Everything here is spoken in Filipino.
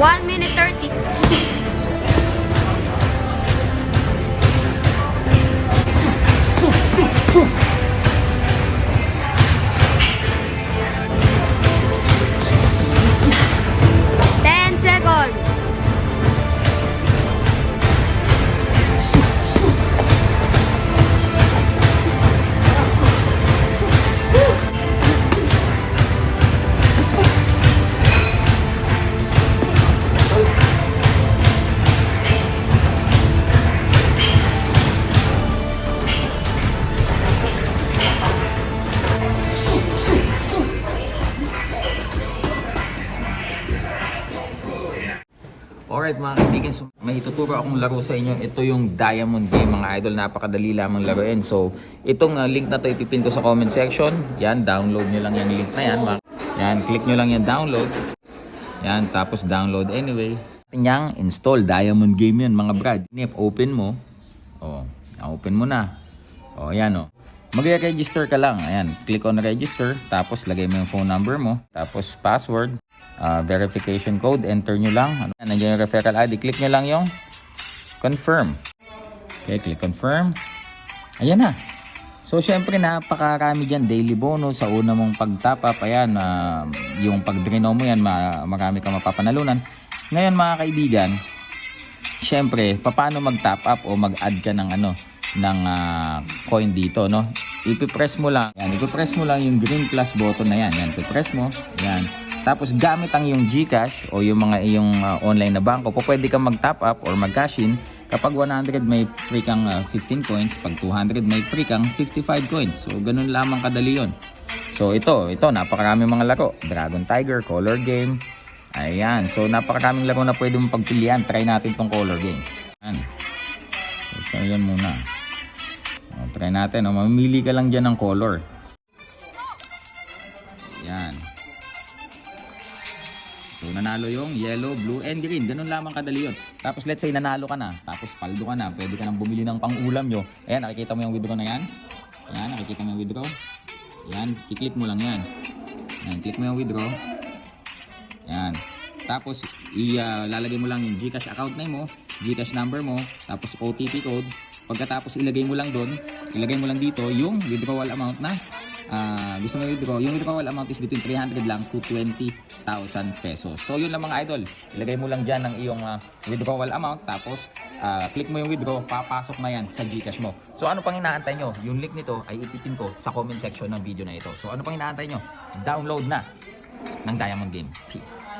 1 minute 30. Alright mga kaibigan, so may ituturo akong laro sa inyo. Ito yung Diamond Game mga idol. Napakadali lamang laruin. So itong uh, link na to ipipin ko sa comment section. Yan, download nyo lang yung link na yan. Yan, click nyo lang yung download. Yan, tapos download anyway. Yang install Diamond Game yan mga brad. Nip, open mo. Oh, open mo na. Oh, yan oh. Mag-register ka lang. Ayan, click on register. Tapos lagay mo yung phone number mo. Tapos password. Ah, verification code. Enter nyo lang. Ano, nandiyan yung referral ID. Click nyo lang yung confirm. Okay, click confirm. Ayan na. So, syempre, napakarami dyan. Daily bonus sa una mong pag-top up. Ayan, ah, yung pag-dreno mo yan, ma- marami ka mapapanalunan. Ngayon, mga kaibigan, syempre, paano mag-top up o mag-add ka ng ano, ng ah, coin dito, no? Ipipress mo lang. Yan, ipipress mo lang yung green plus button na yan. Yan, ipipress mo. Yan. Tapos gamit ang yung GCash o yung mga iyong ah, online na bangko, po pwede kang mag-top up or mag-cash in. Kapag 100 may free kang ah, 15 coins, pag 200 may free kang 55 coins. So ganun lamang kadali yon. So ito, ito napakarami mga laro. Dragon Tiger, Color Game. Ayan. So napakaraming laro na pwede mong pagpilian. Try natin tong Color Game. Ayan. So yan muna. O, try natin. O, mamimili ka lang dyan ng color. So, nanalo yung yellow, blue, and green. Ganun lamang kadali yun. Tapos, let's say, nanalo ka na. Tapos, paldo ka na. Pwede ka nang bumili ng pang-ulam nyo. Ayan, nakikita mo yung withdraw na yan? Ayan, nakikita mo yung withdraw? Ayan, kiklik mo lang yan. Ayan, click mo yung withdraw. Ayan. Tapos, ilalagay mo lang yung Gcash account name mo, Gcash number mo, tapos OTP code. Pagkatapos, ilagay mo lang doon, ilagay mo lang dito yung withdrawal amount na ah, gusto mo withdraw. Yung withdrawal amount is between 300 lang to 20,000 pesos. So, yun lang mga idol. Ilagay mo lang dyan ang iyong ah, withdrawal amount, tapos ah, click mo yung withdraw, papasok na yan sa Gcash mo. So, ano pang inaantay nyo? Yung link nito ay ipipin ko sa comment section ng video na ito. So, ano pang inaantay nyo? Download na ng Diamond Game. Peace.